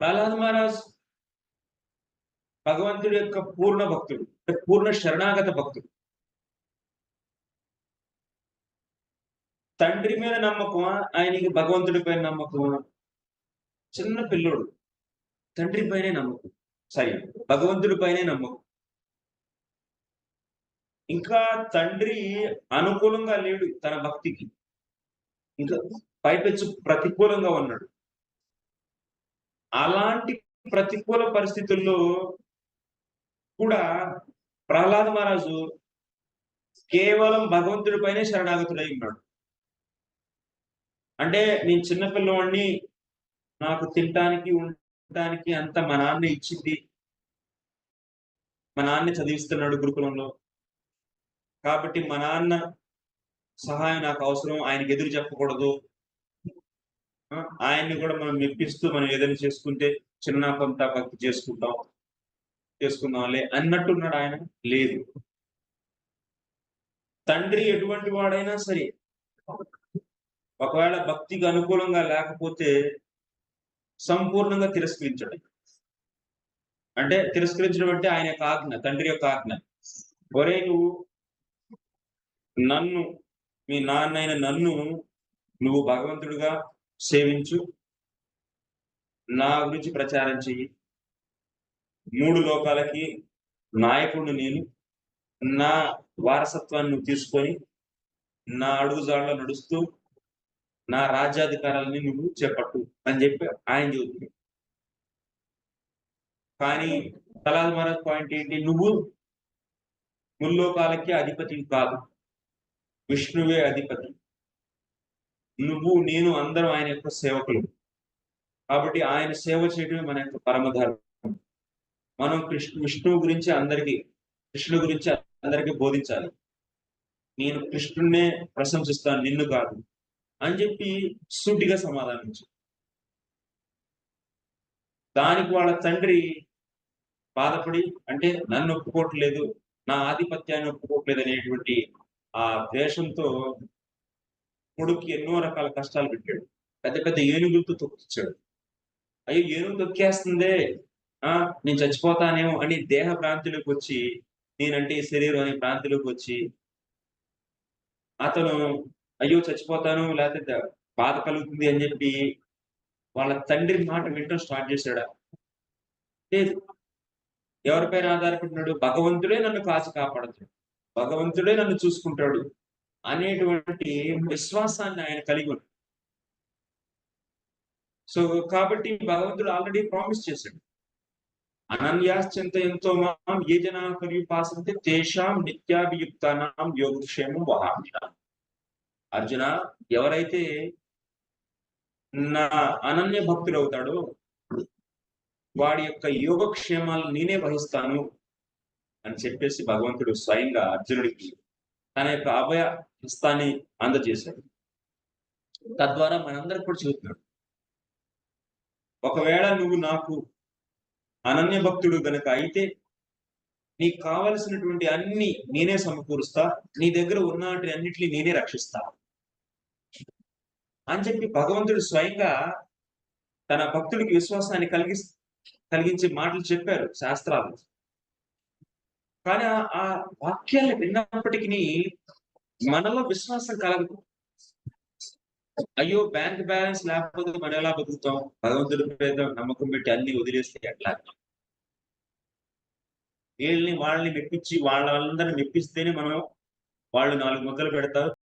ప్రహ్లాద్ మహారాజ్ భగవంతుడి యొక్క పూర్ణ భక్తుడు పూర్ణ శరణాగత భక్తుడు. తండ్రి మీద నమ్మకమా? ఆయనకి భగవంతుడి పైన నమ్మకమా? చిన్న పిల్లోడు తండ్రి పైనే నమ్మకం. సరే భగవంతుడి పైనే నమ్మకం. ఇంకా తండ్రి అనుకూలంగా లేడు తన భక్తికి. ఇంకా పైపెచ్చు ప్రతికూలంగా ఉన్నాడు. అలాంటి ప్రతికూల పరిస్థితుల్లో కూడా ప్రహ్లాద మహారాజు కేవలం భగవంతుడి పైనే శరణాగతుడై ఉన్నాడు. అంటే నేను చిన్నపిల్లవాడిని నాకు తినటానికి ఉండటానికి అంత మా నాన్న ఇచ్చింది. మా నాన్న చదివిస్తున్నాడు గురుకులంలో. కాబట్టి మా నాన్న సహాయం నాకు అవసరం ఆయనకి ఎదురు చెప్పకూడదు. ఆయన్ని కూడా మనం మెప్పిస్తూ మనం ఏదైనా చేసుకుంటే చిన్న కొంత భక్తి చేసుకుంటాం చేసుకుందాంలే అన్నట్టున్నాడు ఆయన. లేదు. తండ్రి ఎటువంటి వాడైనా సరే ఒకవేళ భక్తికి అనుకూలంగా లేకపోతే సంపూర్ణంగా తిరస్కరించడం. అంటే తిరస్కరించడం అంటే ఆయన యొక్క ఆజ్ఞ తండ్రి యొక్క ఆజ్ఞ. ఒరే నువ్వు నన్ను మీ నాన్నైన నన్ను నువ్వు భగవంతుడిగా సేవించు. నా గురించి ప్రచారం చెయ్యి. మూడు లోకాలకి నాయకుడు నేను. నా వారసత్వాన్ని తీసుకొని నా అడుగుజాడలో నడుస్తూ నా రాజ్యాధికారాలని నువ్వు చేపట్టు అని చెప్పి ఆయన చెబుతుంది. కానీ తలాల్ మహారాజ్ పాయింట్ ఏంటి? నువ్వు ముల్లోకాలకి అధిపతి కాదు. విష్ణువే అధిపతి. నువ్వు నేను అందరం ఆయన యొక్క సేవకులు. కాబట్టి ఆయన సేవ చేయడమే మన యొక్క పరమధర్మం మనం కృష్ణ విష్ణువు గురించి అందరికీ కృష్ణుడు గురించి అందరికీ బోధించాలి. నేను కృష్ణుడినే ప్రశంసిస్తాను నిన్ను కాదు అని చెప్పి సూటిగా సమాధానించు. దానికి వాళ్ళ తండ్రి బాధపడి అంటే నన్ను ఒప్పుకోవట్లేదు నా ఆధిపత్యాన్ని ఒప్పుకోవట్లేదు అనేటువంటి ఆ ద్వేషంతో కొడుకు ఎన్నో రకాల కష్టాలు పెట్టాడు. పెద్ద పెద్ద ఏనుగులతో తొక్కిచ్చాడు. అయ్యో ఏనుగు తొక్కేస్తుందే? ఆ నేను చచ్చిపోతానేమో అని దేహ భ్రాంతిలోకి వచ్చి నేనంటే ఈ శరీరం అనే భ్రాంతిలోకి వచ్చి అతను అయ్యో చచ్చిపోతాను లేకపోతే బాధ కలుగుతుంది అని చెప్పి వాళ్ళ తండ్రి మాట వింటూ స్టార్ట్ చేశాడా? లేదు. ఎవరిపైన ఆధారపడినాడు? భగవంతుడే నన్ను కాచి కాపాడుతాడు భగవంతుడే నన్ను చూసుకుంటాడు. అనేటువంటి విశ్వాసాన్ని ఆయన కలిగి ఉన్నాడు. సో కాబట్టి భగవంతుడు ఆల్రెడీ ప్రామిస్ చేశాడు. అనన్యాశ్చింత ఎంతో మాం ఏ జనా పర్యుపాసంతే తేషాం నిత్యాభియుక్తానాం యోగక్షేమం వహామి. అర్జున ఎవరైతే నా అనన్య భక్తుడు అవుతాడో వాడి యొక్క యోగక్షేమాలు నేనే వహిస్తాను అని చెప్పేసి భగవంతుడు స్వయంగా అర్జునుడికి తన యొక్క అభయ హస్తాన్ని అందజేశాడు. తద్వారా మనందరికి కూడా చెబుతున్నాడు. ఒకవేళ నువ్వు నాకు అనన్య భక్తుడు గనక అయితే నీకు కావలసినటువంటి అన్ని నేనే సమకూరుస్తా నీ దగ్గర ఉన్నటి అన్నిటిని నేనే రక్షిస్తా. అని చెప్పి భగవంతుడు స్వయంగా తన భక్తుడికి విశ్వాసాన్ని కలిగి కలిగించే మాటలు చెప్పారు శాస్త్రాలు. కానీ ఆ- వాక్యాలు విన్నప్పటికీ మనలో విశ్వాసం కలగదు. అయ్యో బ్యాంక్ బ్యాలెన్స్ లేకపోతే మనం ఎలా బతుకుతాం? భగవంతుడి మీద నమ్మకం పెట్టి అన్ని వదిలేస్తే ఎట్లా? వీళ్ళని వాళ్ళని మెప్పించి వాళ్ళందరిని మెప్పిస్తేనే మనం వాళ్ళు నాలుగు ముద్దలు పెడతారు